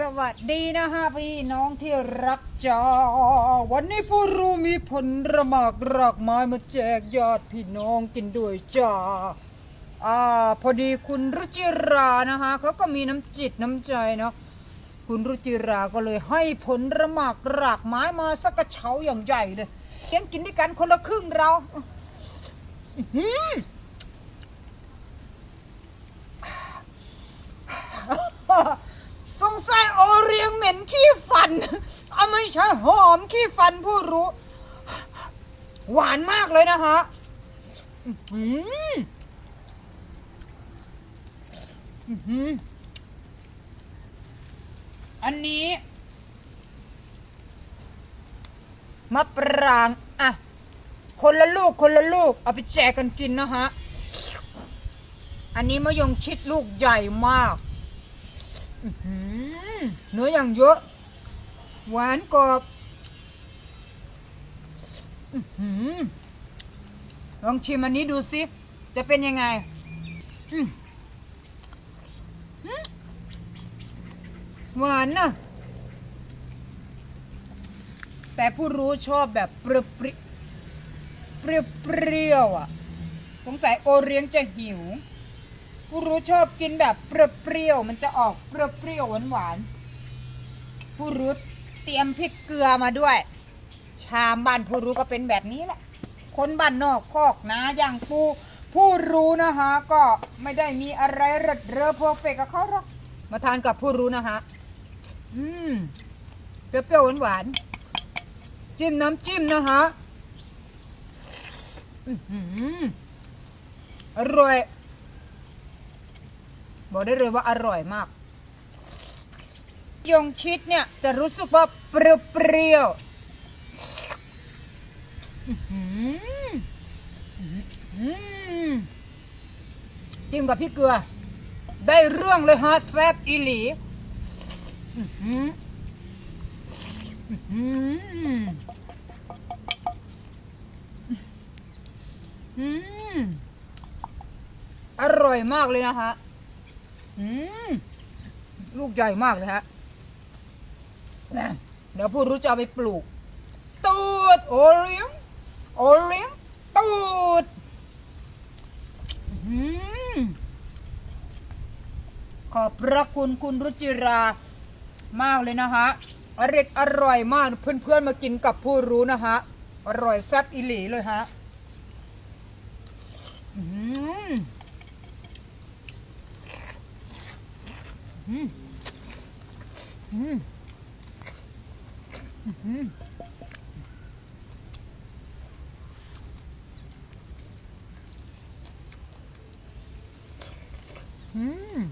สวัสดีนะฮะพี่น้องที่รักจอ วันนี้ผู้รู้มีผลระมากรากไม้มาแจกญาติพี่น้องกินด้วยจ้าอ่าพอดีคุณรุจิรานะฮะเขาก็มีน้ำจิตน้ำใจเนาะคุณรุจิราก็เลยให้ผลระมากรากไม้มาสักกระเช้าอย่างใหญ่เลยเลี้ยงกินด้วยกันคนละครึ่งเราอื้อหือ สงสัยโอเรียงเหม็นขี้ฟัน เอาไม่ใช่หอมขี้ฟันผู้รู้ หวานมากเลยนะฮะอื้อหืออื้อหืออันนี้มะปราง อะ คนละลูกคนละลูก เอาไปแจกกันกินนะฮะ อันนี้มะยงชิดลูกใหญ่มากอื้อหือเนื้ออย่างเยอะ หวานกรอบลองชิมอันนี้ดูสิ จะเป็นยังไงหวานนะแต่ผู้รู้ชอบแบบเปรี้ยวเปรี้ยวอะสงสัยโอเลี้ยงจะหิว ผู้รู้ชอบกินแบบเปรี้ยวมันจะออกเปรี้ยวๆหวานผู้รู้ เตรียมพริกเกลือมาด้วย ชามบ้านผู้รู้ก็เป็นแบบนี้แหละ คนบ้านนอกคอกนะอย่างผู้ผู้รู้นะฮะก็ไม่ได้มีอะไรเริดเรอเพอร์เฟกกับเขาหรอกมาทานกับผู้รู้นะฮะอืมเปรี้ยวๆหวานๆจิ้มน้ำจิ้มนะฮะอื้อหืออร่อย บอกได้เลยว่าอร่อยมาก ยงชิดเนี่ยจะรู้สึกว่าเปรี้ยวจิ้มกับพี่เกลือ ได้เรื่องเลยฮะแซบอีหลีอื้อร่อยมากเลยนะคะลูกใหญ่มากเลยฮะ นะเดี๋ยวผู้รู้จะเอาไปปลูก ตูดโอเลี้ยงโอเลี้ยงตูดอขอบพระคุณคุณรุจิรามากเลยนะฮะอร่อยอร่อยมากเพื่อนๆมากินกับผู้รู้นะฮะ อร่อยแซ่บอีหลีเลยฮะอืมอืมอืม อืม